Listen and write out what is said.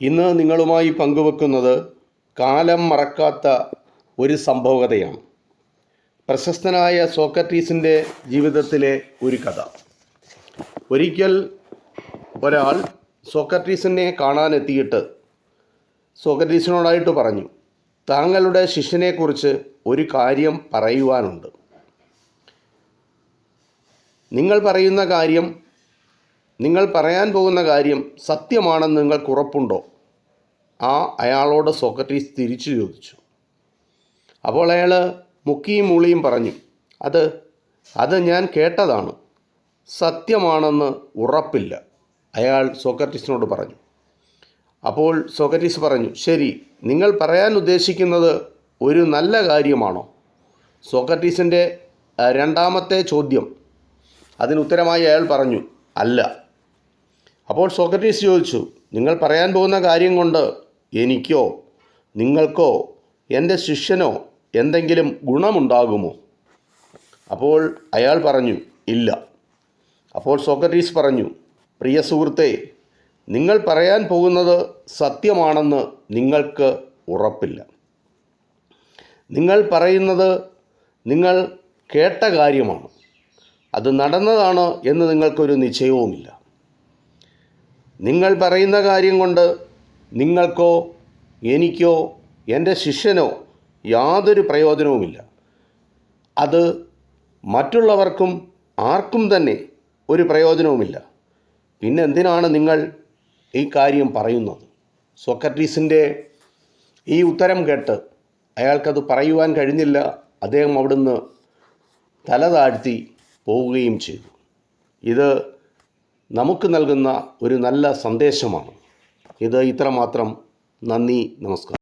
ഇന്ന് നിങ്ങളുമായി പങ്കുവെക്കുന്നത് കാലം മറക്കാത്ത ഒരു സംഭവകഥയാണ്. പ്രശസ്തനായ സോക്രട്ടീസിന്റെ ജീവിതത്തിലെ ഒരു കഥ. ഒരിക്കൽ ഒരാൾ സോക്രട്ടീസിനെ കാണാനെത്തിയിട്ട് സോക്രട്ടീസിനോടായിട്ട് പറഞ്ഞു താങ്കളുടെ ശിഷ്യനെക്കുറിച്ച് ഒരു കാര്യം പറയുവാനുണ്ട്. നിങ്ങൾ പറയുന്ന കാര്യം നിങ്ങൾ പറയാൻ പോകുന്ന കാര്യം സത്യമാണെന്ന് നിങ്ങൾക്ക് ഉറപ്പുണ്ടോ? ആ അയാളോട് സോക്രട്ടീസ് തിരിച്ചു ചോദിച്ചു. അപ്പോൾ അയാൾ മുക്കിയും മൂളിയും പറഞ്ഞു അത് അത് ഞാൻ കേട്ടതാണ്. സത്യമാണെന്ന് ഉറപ്പില്ല. അയാൾ സോക്രട്ടീസിനോട് പറഞ്ഞു. അപ്പോൾ സോക്രട്ടീസ് പറഞ്ഞു ശരി നിങ്ങൾ പറയാൻ ഉദ്ദേശിക്കുന്നത് ഒരു നല്ല കാര്യമാണോ? സോക്രട്ടീസിന്റെ രണ്ടാമത്തെ ചോദ്യം. അതിന് ഉത്തരമായി അയാൾ പറഞ്ഞു അല്ല. അപ്പോൾ സോക്രട്ടീസ് ചോദിച്ചു നിങ്ങൾ പറയാൻ പോകുന്ന കാര്യം കൊണ്ട് എനിക്കോ നിങ്ങൾക്കോ എന്റെ ശിഷ്യനോ എന്തെങ്കിലും ഗുണമുണ്ടാകുമോ? അപ്പോൾ അയാൾ പറഞ്ഞു ഇല്ല. അപ്പോൾ സോക്രട്ടീസ് പറഞ്ഞു പ്രിയ സുഹൃത്തെ നിങ്ങൾ പറയാൻ പോകുന്നത് സത്യമാണെന്ന് നിങ്ങൾക്ക് ഉറപ്പില്ല. നിങ്ങൾ പറയുന്നത് നിങ്ങൾ കേട്ട കാര്യമാണ്. അത് നടന്നതാണ് എന്ന് നിങ്ങൾക്കൊരു നിശ്ചയവുമില്ല. നിങ്ങൾ പറയുന്ന കാര്യം കൊണ്ട് നിങ്ങൾക്കോ എനിക്കോ എന്റെ ശിഷ്യനോ യാതൊരു പ്രയോജനവുമില്ല. അത് മറ്റുള്ളവർക്കും ആർക്കും തന്നെ ഒരു പ്രയോജനവുമില്ല. പിന്നെ എന്തിനാണ് നിങ്ങൾ ഈ കാര്യം പറയുന്നത്? സോക്രട്ടീസിന്റെ ഈ ഉത്തരം കേട്ട് അയാൾക്കത് പറയുവാൻ കഴിഞ്ഞില്ല. അദ്ദേഹം അവിടുന്ന് തല താഴ്ത്തി പോവുകയും ചെയ്തു. ഇത് നമുക്ക് നൽകുന്ന ഒരു നല്ല സന്ദേശമാണ്. ഇത് ഇത്രമാത്രം. നന്ദി നമസ്കാരം.